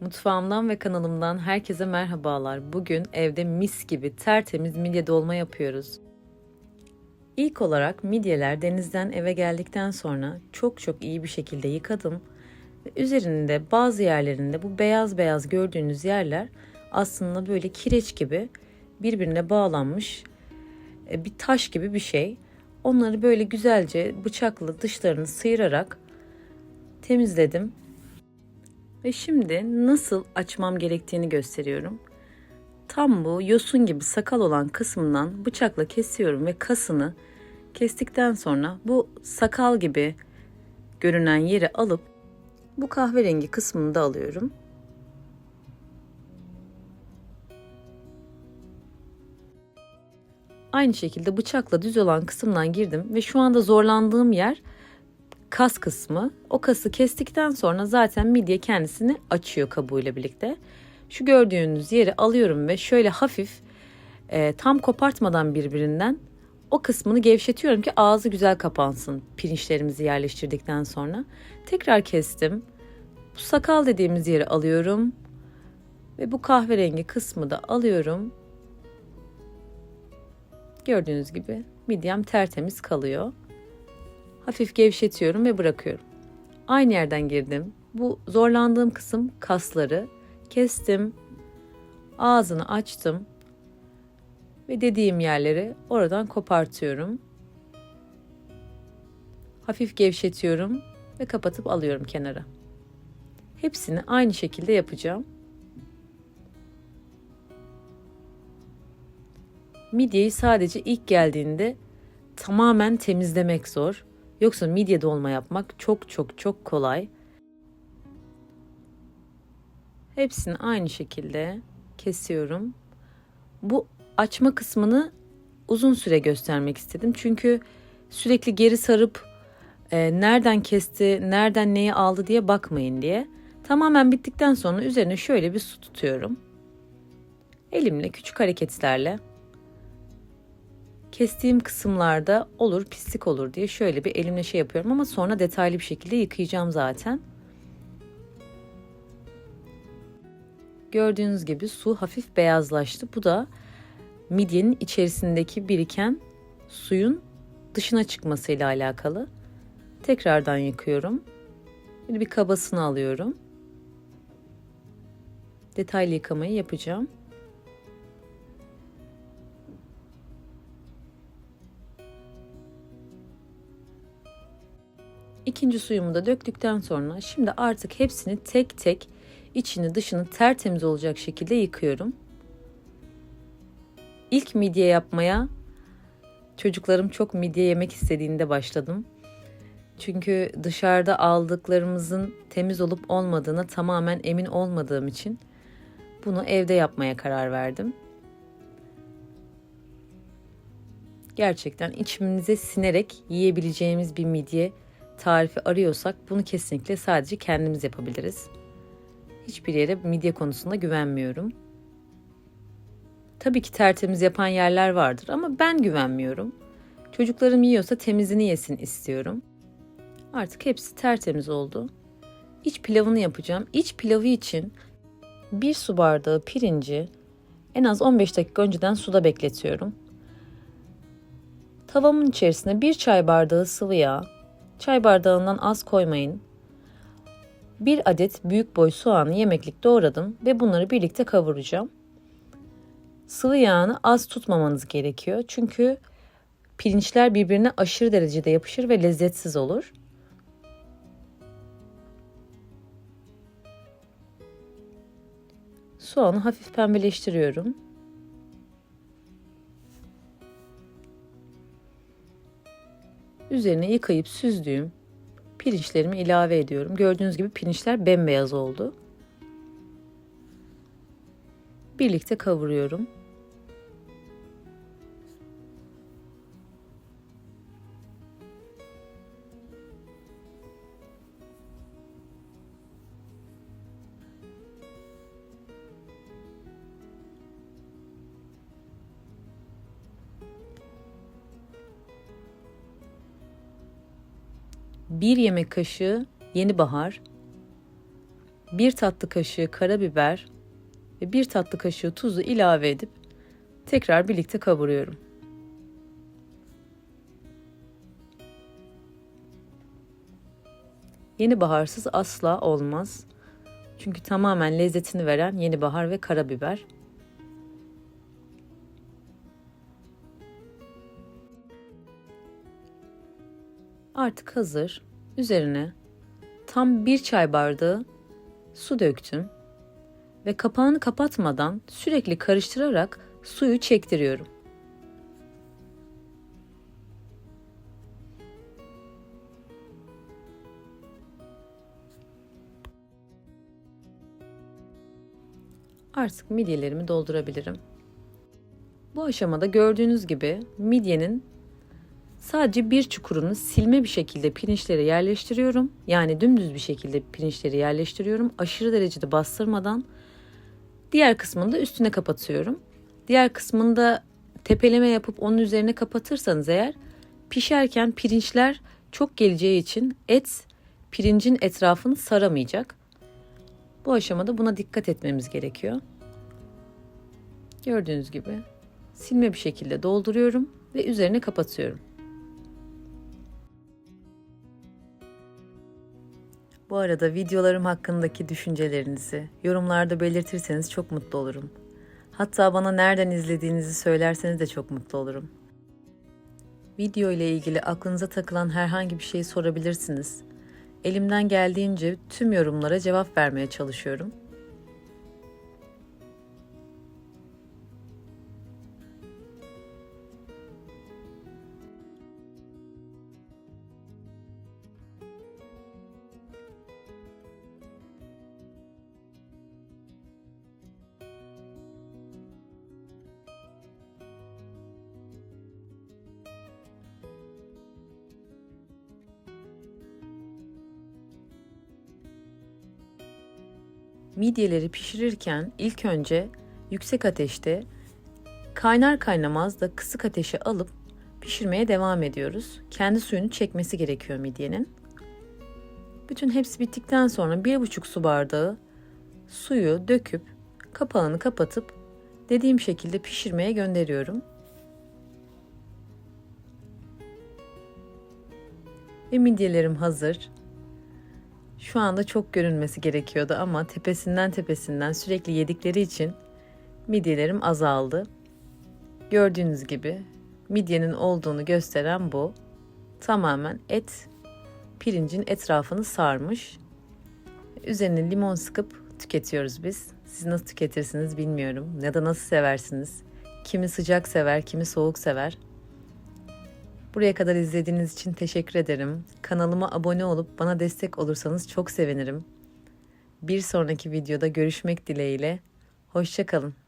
Mutfağımdan ve kanalımdan herkese merhabalar. Bugün evde mis gibi tertemiz midye dolma yapıyoruz. İlk olarak midyeler denizden eve geldikten sonra çok çok iyi bir şekilde yıkadım. Üzerinde bazı yerlerinde bu beyaz beyaz gördüğünüz yerler aslında böyle kireç gibi birbirine bağlanmış e, bir taş gibi bir şey. Onları böyle güzelce bıçakla dışlarını sıyırarak temizledim ve şimdi nasıl açmam gerektiğini gösteriyorum. Tam bu yosun gibi sakal olan kısmından bıçakla kesiyorum ve kasını kestikten sonra bu sakal gibi görünen yeri alıp bu kahverengi kısmını da alıyorum. Aynı şekilde bıçakla düz olan kısımdan girdim ve şu anda zorlandığım yer kas kısmı. O kası kestikten sonra zaten midye kendisini açıyor kabuğuyla birlikte. Şu gördüğünüz yeri alıyorum ve şöyle hafif e, tam kopartmadan birbirinden o kısmını gevşetiyorum ki ağzı güzel kapansın pirinçlerimizi yerleştirdikten sonra. Tekrar kestim. Bu sakal dediğimiz yeri alıyorum ve bu kahverengi kısmı da alıyorum. Gördüğünüz gibi midyem tertemiz kalıyor. Hafif gevşetiyorum ve bırakıyorum. Aynı yerden girdim. Bu zorlandığım kısım kasları. Kestim. Ağzını açtım. Ve dediğim yerleri oradan kopartıyorum. Hafif gevşetiyorum ve kapatıp alıyorum kenara. Hepsini aynı şekilde yapacağım. Midyeyi sadece ilk geldiğinde tamamen temizlemek zor. Yoksa midye dolma yapmak çok çok çok kolay. Hepsini aynı şekilde kesiyorum. Bu açma kısmını uzun süre göstermek istedim. Çünkü sürekli geri sarıp e, nereden kesti, nereden neyi aldı diye bakmayın diye. Tamamen bittikten sonra üzerine şöyle bir su tutuyorum. Elimle küçük hareketlerle kestiğim kısımlarda olur pislik olur diye şöyle bir elimle şey yapıyorum ama sonra detaylı bir şekilde yıkayacağım zaten. Gördüğünüz gibi su hafif beyazlaştı. Bu da midyenin içerisindeki biriken suyun dışına çıkmasıyla alakalı. Tekrardan yıkıyorum. Bir kabasını alıyorum. Detaylı yıkamayı yapacağım. İkinci suyumu da döktükten sonra şimdi artık hepsini tek tek içini dışını tertemiz olacak şekilde yıkıyorum. İlk midye yapmaya çocuklarım çok midye yemek istediğinde başladım. Çünkü dışarıda aldıklarımızın temiz olup olmadığına tamamen emin olmadığım için bunu evde yapmaya karar verdim. Gerçekten içimize sinerek yiyebileceğimiz bir midye tarifi arıyorsak bunu kesinlikle sadece kendimiz yapabiliriz. Hiçbir yere midye konusunda güvenmiyorum. Tabii ki tertemiz yapan yerler vardır ama ben güvenmiyorum. Çocuklarım yiyorsa temizini yesin istiyorum. Artık hepsi tertemiz oldu. İç pilavını yapacağım. İç pilavı için bir su bardağı pirinci en az 15 dakika önceden suda bekletiyorum. Tavamın içerisine bir çay bardağı sıvı yağ, Çay bardağından az koymayın. Bir adet büyük boy soğanı yemeklik doğradım ve bunları birlikte kavuracağım. Sıvı yağını az tutmamanız gerekiyor. Çünkü pirinçler birbirine aşırı derecede yapışır ve lezzetsiz olur. Soğanı hafif pembeleştiriyorum. Üzerine yıkayıp süzdüğüm pirinçlerimi ilave ediyorum. Gördüğünüz gibi pirinçler bembeyaz oldu. Birlikte kavuruyorum. Bir yemek kaşığı yeni bahar, bir tatlı kaşığı karabiber ve bir tatlı kaşığı tuzu ilave edip tekrar birlikte kavuruyorum. Yeni baharsız asla olmaz. Çünkü tamamen lezzetini veren yeni bahar ve karabiber. Artık hazır. Üzerine tam bir çay bardağı su döktüm ve kapağını kapatmadan sürekli karıştırarak suyu çektiriyorum. Artık midyelerimi doldurabilirim. Bu aşamada gördüğünüz gibi midyenin sadece bir çukurunu silme bir şekilde pirinçleri yerleştiriyorum. Yani dümdüz bir şekilde pirinçleri yerleştiriyorum. Aşırı derecede bastırmadan diğer kısmını da üstüne kapatıyorum. Diğer kısmında tepeleme yapıp onun üzerine kapatırsanız eğer pişerken pirinçler çok geleceği için et pirincin etrafını saramayacak. Bu aşamada buna dikkat etmemiz gerekiyor. Gördüğünüz gibi silme bir şekilde dolduruyorum ve üzerine kapatıyorum. Bu arada videolarım hakkındaki düşüncelerinizi yorumlarda belirtirseniz çok mutlu olurum. Hatta bana nereden izlediğinizi söylerseniz de çok mutlu olurum. Video ile ilgili aklınıza takılan herhangi bir şeyi sorabilirsiniz. Elimden geldiğince tüm yorumlara cevap vermeye çalışıyorum. Midyeleri pişirirken ilk önce yüksek ateşte kaynar kaynamaz da kısık ateşe alıp pişirmeye devam ediyoruz. Kendi suyunu çekmesi gerekiyor midyenin. Bütün hepsi bittikten sonra bir buçuk su bardağı suyu döküp kapağını kapatıp dediğim şekilde pişirmeye gönderiyorum. Ve midyelerim hazır. Şu anda çok görünmesi gerekiyordu ama tepesinden tepesinden sürekli yedikleri için midyelerim azaldı. Gördüğünüz gibi midyenin olduğunu gösteren bu. Tamamen et pirincin etrafını sarmış. Üzerine limon sıkıp tüketiyoruz biz. Siz nasıl tüketirsiniz bilmiyorum ya da nasıl seversiniz. Kimi sıcak sever, kimi soğuk sever. Buraya kadar izlediğiniz için teşekkür ederim. Kanalıma abone olup bana destek olursanız çok sevinirim. Bir sonraki videoda görüşmek dileğiyle. Hoşçakalın.